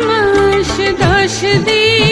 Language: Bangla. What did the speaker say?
মাস দশ দিন